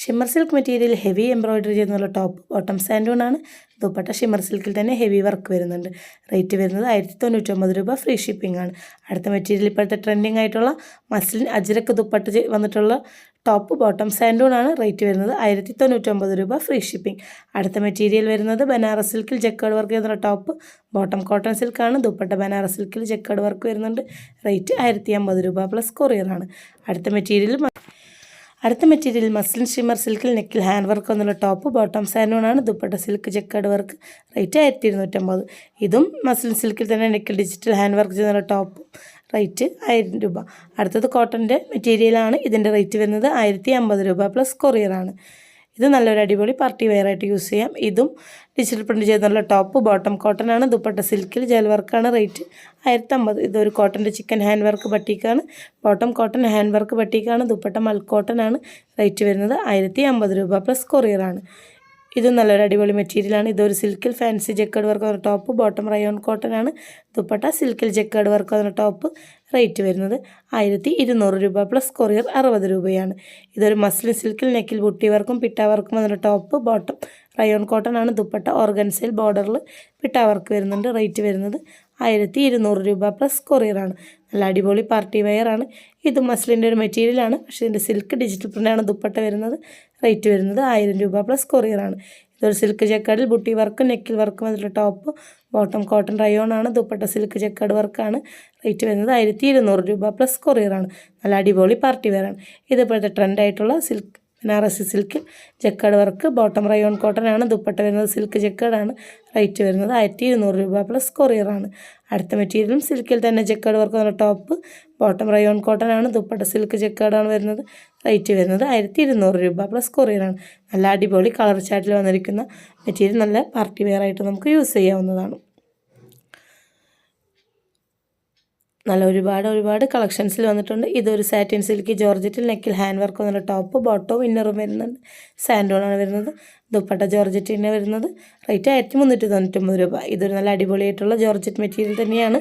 Shimmer silk material heavy embroidery ചെയ്യുന്നുള്ള top bottom സാൻഡൂണാണ് dupatta shimmer സിൽക്കിൽ തന്നെ ഹെവി വർക്ക് വരുന്നുണ്ട്. റേറ്റ് വരുന്നത് ആയിരത്തി തൊണ്ണൂറ്റൊമ്പത് രൂപ ഫ്രീ ഷിപ്പിംഗ് ആണ്. അടുത്ത മെറ്റീരിയൽ ഇപ്പോഴത്തെ ട്രെൻഡിങ് ആയിട്ടുള്ള മസ്ലിൻ അജിരക്ക് ദുപ്പട്ട വന്നിട്ടുള്ള ടോപ്പ് ബോട്ടം സാൻഡൂണാണ് റേറ്റ് വരുന്നത് ആയിരത്തി തൊണ്ണൂറ്റൊമ്പത് രൂപ ഫ്രീ ഷിപ്പിംഗ്. അടുത്ത മെറ്റീരിയൽ വരുന്നത് ബനാറസ് സിൽക്കിൽ ജക്കേഡ് വർക്ക് ചെയ്യുന്ന ടോപ്പ് ബോട്ടം കോട്ടൺ സിൽക്കാണ്. ദുപ്പട്ട ബനാറസ് സിൽക്കിൽ ജക്കേഡ് വർക്ക് വരുന്നുണ്ട്. റേറ്റ് ആയിരത്തി രൂപ പ്ലസ് കൊറിയറാണ്. അടുത്ത മെറ്റീരിയൽ അടുത്ത മെറ്റീരിയൽ മസ്ലിൻ ഷിമ്മർ സിൽക്കിൽ നെക്കിൽ ഹാൻഡ് വർക്ക് എന്നുള്ള top bottom സാനോണാണ് dupatta silk jacquard work rate ആയിരത്തി ഇരുന്നൂറ്റമ്പത് ഇതും മസ്ലിൻ സിൽക്കിൽ തന്നെ നെക്കിൽ ഡിജിറ്റൽ ഹാൻഡ് വർക്ക് ചെയ്യുന്ന ടോപ്പ് റേറ്റ് ആയിരം രൂപ. അടുത്തത് കോട്ടന്റെ മെറ്റീരിയലാണ് ഇതിന്റെ റേറ്റ് വരുന്നത് ആയിരത്തി അമ്പത് രൂപ പ്ലസ് കൊറിയറാണ് ഇത് നല്ലൊരു അടിപൊളി പാർട്ടി വെയർ ആയിട്ട് യൂസ് ചെയ്യാം. ഇതും ഡിജിറ്റൽ പ്രിന്റ് ചെയ്തുള്ള ടോപ്പ് ബോട്ടം കോട്ടൺ ആണ്. ദുപ്പട്ട സിൽക്കിൽ ജെൽ വർക്കാണ് റേറ്റ് ആയിരത്തമ്പത്. ഇതൊരു കോട്ടന്റെ ചിക്കൻ ഹാൻഡ് വർക്ക് പട്ടിക്കാണ്. ബോട്ടം കോട്ടൺ ഹാൻഡ് വർക്ക് പട്ടിക്കാണ്. ദുപ്പട്ട മൽക്കോട്ടൺ കോട്ടൺ ആണ്. റേറ്റ് വരുന്നത് ആയിരത്തി രൂപ പ്ലസ് കൊറിയറാണ് ഇത് നല്ലൊരു അടിപൊളി മെറ്റീരിയലാണ്. ഇതൊരു സിൽക്കിൽ ഫാൻസി ജക്കേഡ് വർക്ക് വന്ന ടോപ്പ് ബോട്ടം റയോൺ കോട്ടൺ ആണ്. ദുപ്പട്ട സിൽക്കിൽ ജക്കേഡ് വർക്ക് വന്ന ടോപ്പ് റേറ്റ് വരുന്നത് ആയിരത്തി ഇരുന്നൂറ് രൂപ പ്ലസ് കൊറിയർ അറുപത് രൂപയാണ്. ഇതൊരു മസ്ലിൻ സിൽക്കിൽ നെക്കിൽ ബുട്ടി വർക്കും പിട്ട വർക്കും വന്ന ടോപ്പ് ബോട്ടം റയോൺ കോട്ടൺ ആണ് ദുപ്പട്ട ഓർഗൻസയിൽ ബോർഡറിൽ പിട്ട വർക്ക് വരുന്നുണ്ട്. റേറ്റ് വരുന്നത് ആയിരത്തി ഇരുന്നൂറ് രൂപ പ്ലസ് കൊറിയറാണ് നല്ല അടിപൊളി പാർട്ടി വെയർ ആണ്. ഇത് മസ്ലിന്റെ ഒരു മെറ്റീരിയലാണ് പക്ഷേ ഇതിന്റെ സിൽക്ക് ഡിജിറ്റൽ പ്രിന്റാണ് ദുപ്പട്ട വരുന്നത്. റേറ്റ് വരുന്നത് ആയിരം രൂപ പ്ലസ് കൊറിയറാണ് ഇതൊരു സിൽക്ക് ചെക്കാഡിൽ ബുട്ടി വർക്ക് നെക്കിൽ വർക്ക് അതിലുള്ള ടോപ്പ് ബോട്ടം കോട്ടൺ റയോൺ ആണ്. ദുപ്പട്ട സിൽക്ക് ചെക്കാഡ് വർക്കാണ് റേറ്റ് വരുന്നത് ആയിരത്തി ഇരുന്നൂറ് രൂപ പ്ലസ് കൊറിയറാണ് നല്ല അടിപൊളി പാർട്ടി വെയറാണ് ഇതിപ്പോഴത്തെ ട്രെൻഡായിട്ടുള്ള silk Banarasi silk jacquard work. Bottom rayon cotton ആണ് ദുപ്പട്ട വരുന്നത് സിൽക്ക് ജക്കേഡാണ് റേറ്റ് വരുന്നത് ആയിരത്തി ഇരുന്നൂറ് രൂപ പ്ലസ് കൊറിയറാണ്. അടുത്ത മെറ്റീരിയലും സിൽക്കിൽ തന്നെ ജക്കേഡ് വർക്ക് എന്നുള്ള ടോപ്പ്. ബോട്ടം റയോൺ കോട്ടൺ ആണ് ദുപ്പട്ട സിൽക്ക് ജക്കേഡാണ് വരുന്നത്. റേറ്റ് വരുന്നത് ആയിരത്തി ഇരുന്നൂറ് രൂപ പ്ലസ് കൊറിയറാണ്. നല്ല അടിപൊളി കളർ ചാറ്റിൽ വന്നിരിക്കുന്ന മെറ്റീരിയൽ നല്ല പാർട്ടി വെയർ ആയിട്ട് നമുക്ക് യൂസ് ചെയ്യാവുന്നതാണ്. നല്ല ഒരുപാട് ഒരുപാട് കളക്ഷൻസിൽ വന്നിട്ടുണ്ട്. ഇതൊരു സാറ്റിൻ സിൽക്ക് ജോർജറ്റിൽ നെക്കിൽ ഹാൻഡ് വർക്ക് വന്നിട്ട് ടോപ്പ് ബോട്ടവും ഇന്നറും വരുന്നുണ്ട്. സാൻഡോണാണ് വരുന്നത്. ദുപ്പട്ട ജോർജറ്റിന് വരുന്നത്. റേറ്റ് ആയിരത്തി മുന്നൂറ്റി തൊണ്ണൂറ്റൊമ്പത് രൂപ. ഇതൊരു നല്ല അടിപൊളിയായിട്ടുള്ള ജോർജറ്റ് മെറ്റീരിയൽ തന്നെയാണ്.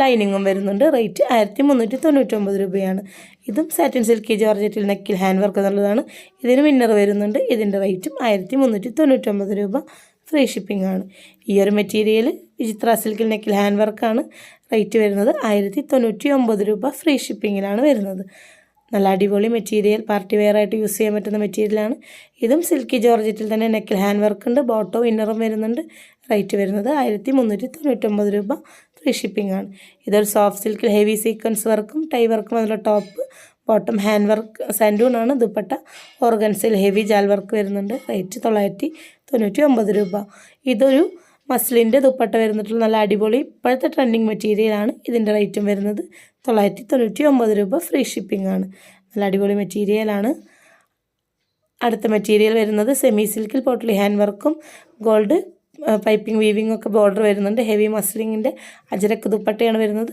ലൈനിങ്ങും വരുന്നുണ്ട്. റേറ്റ് ആയിരത്തി മുന്നൂറ്റി തൊണ്ണൂറ്റൊമ്പത് രൂപയാണ്. ഇതും സാറ്റിൻ സിൽക്ക് ജോർജറ്റിൽ നെക്കിൽ ഹാൻഡ് വർക്ക് എന്നുള്ളതാണ്. ഇതിന് വിന്നർ വരുന്നുണ്ട്. ഇതിന്റെ റേറ്റും ആയിരത്തി മുന്നൂറ്റി തൊണ്ണൂറ്റൊമ്പത് രൂപ. ഫ്രീ ഷിപ്പിംഗ് ആണ്. ഈ ഒരു മെറ്റീരിയൽ വിചിത്ര സിൽക്കിൽ നെക്കിൽ ഹാൻഡ് വർക്കാണ് റേറ്റ് വരുന്നത് ആയിരത്തി തൊണ്ണൂറ്റി ഒമ്പത് രൂപ ഫ്രീ ഷിപ്പിങ്ങിലാണ് വരുന്നത്. നല്ല അടിപൊളി മെറ്റീരിയൽ പാർട്ടി വെയർ ആയിട്ട് യൂസ് ചെയ്യാൻ പറ്റുന്ന മെറ്റീരിയലാണ് ഇതും സിൽക്കി ജോർജറ്റിൽ തന്നെ നെക്കിൽ ഹാൻഡ് വർക്ക് ഉണ്ട്. ബോട്ടോ ഇന്നറും വരുന്നുണ്ട്. റേറ്റ് വരുന്നത് ആയിരത്തി മുന്നൂറ്റി തൊണ്ണൂറ്റൊമ്പത് രൂപ ഫ്രീ ഷിപ്പിംഗ് ആണ്. ഇതൊരു സോഫ്റ്റ് സിൽക്കിൽ ഹെവി സീക്വൻസ് വർക്കും ടൈ വർക്കും അതിലുള്ള ടോപ്പ് ബോട്ടം ഹാൻഡ് വർക്ക് സാൻഡൂൺ ആണ്. ദുപ്പട്ട ഓർഗൻസിൽ ഹെവി ജാൽ വർക്ക് വരുന്നുണ്ട്. റേറ്റ് തൊള്ളായിരത്തി തൊണ്ണൂറ്റി ഒമ്പത് രൂപ. ഇതൊരു മസ്ലിന്റെ ദുപ്പട്ട വരുന്നിട്ടുള്ള നല്ല അടിപൊളി ഇപ്പോഴത്തെ ട്രെൻഡിങ് മെറ്റീരിയലാണ് ഇതിന്റെ റേറ്റും വരുന്നത്. തൊള്ളായിരത്തി തൊണ്ണൂറ്റി ഒമ്പത് രൂപ ഫ്രീ ഷിപ്പിംഗ് ആണ്. നല്ല അടിപൊളി മെറ്റീരിയലാണ് അടുത്ത മെറ്റീരിയൽ വരുന്നത് സെമി സിൽക്കിൽ പോട്ട്ലി ഹാൻഡ് വർക്കും ഗോൾഡ് പൈപ്പിംഗ് വീവിംഗ് ഒക്കെ ബോർഡർ വരുന്നുണ്ട്. ഹെവി മസ്ലിങ്ങിന്റെ അജരക്ക് ദുപ്പട്ടയാണ് വരുന്നത്.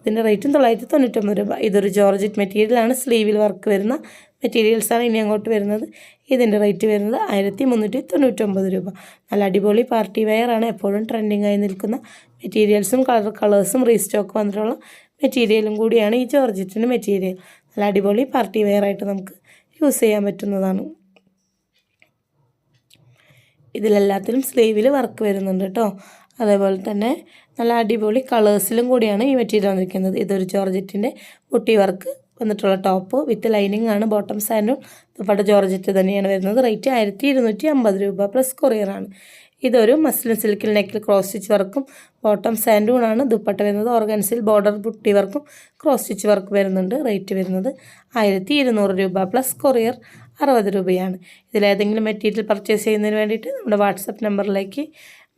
ഇതിന്റെ റേറ്റും തൊള്ളായിരത്തി തൊണ്ണൂറ്റൊമ്പത് രൂപ. ഇതൊരു ജോർജറ്റ് മെറ്റീരിയലാണ് സ്ലീവിൽ വർക്ക് വരുന്ന മെറ്റീരിയൽസാണ് ഇനി അങ്ങോട്ട് വരുന്നത് ഇതിന്റെ റേറ്റ് വരുന്നത് ആയിരത്തി മുന്നൂറ്റി തൊണ്ണൂറ്റൊമ്പത് രൂപ. നല്ല അടിപൊളി പാർട്ടി വെയർ ആണ് എപ്പോഴും ട്രെൻഡിങ് ആയി നിൽക്കുന്ന മെറ്റീരിയൽസും കളർ കളേഴ്സും റീസ്റ്റോക്ക് വന്നിട്ടുള്ള മെറ്റീരിയലും കൂടിയാണ് ഈ ജോർജറ്റിന്റെ മെറ്റീരിയൽ നല്ല അടിപൊളി പാർട്ടി വെയർ ആയിട്ട് നമുക്ക് യൂസ് ചെയ്യാൻ പറ്റുന്നതാണ്. ഇതിലെല്ലാത്തിലും സ്ലീവിൽ വർക്ക് വരുന്നുണ്ട് കേട്ടോ അതേപോലെ തന്നെ നല്ല അടിപൊളി കളേഴ്സിലും കൂടിയാണ് ഈ മെറ്റീരിയൽ വന്നിരിക്കുന്നത്. ഇതൊരു ജോർജറ്റിന്റെ കുട്ടി വർക്ക് വന്നിട്ടുള്ള ടോപ്പ് വിത്ത് ലൈനിങ് ആണ് ബോട്ടം സാൻഡും ദുപ്പട്ട ജോർജറ്റ് തന്നെയാണ് വരുന്നത്. റേറ്റ് ആയിരത്തി ഇരുന്നൂറ്റി അമ്പത് രൂപ പ്ലസ് കൊറിയറാണ് ഇതൊരു മസ്ലിൻ സിൽക്കിൽ നെക്കിൽ ക്രോസ് സ്റ്റിച്ച് വർക്കും ബോട്ടം ആണ് ദുപ്പട്ട വരുന്നത്. ഓർഗൻസിൽ ബോർഡർ പുട്ടി വർക്കും ക്രോസ് സ്റ്റിച്ച് വർക്ക് വരുന്നുണ്ട്. റേറ്റ് വരുന്നത് ആയിരത്തി ഇരുന്നൂറ് രൂപ പ്ലസ് കൊറിയർ അറുപത് രൂപയാണ്. ഇതിലേതെങ്കിലും മെറ്റീരിയൽ പർച്ചേസ് ചെയ്യുന്നതിന് വേണ്ടിയിട്ട് നമ്മുടെ വാട്സപ്പ് നമ്പറിലേക്ക്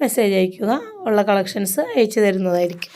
മെസ്സേജ് അയയ്ക്കുക ഉള്ള കളക്ഷൻസ് അയച്ചു തരുന്നതായിരിക്കും.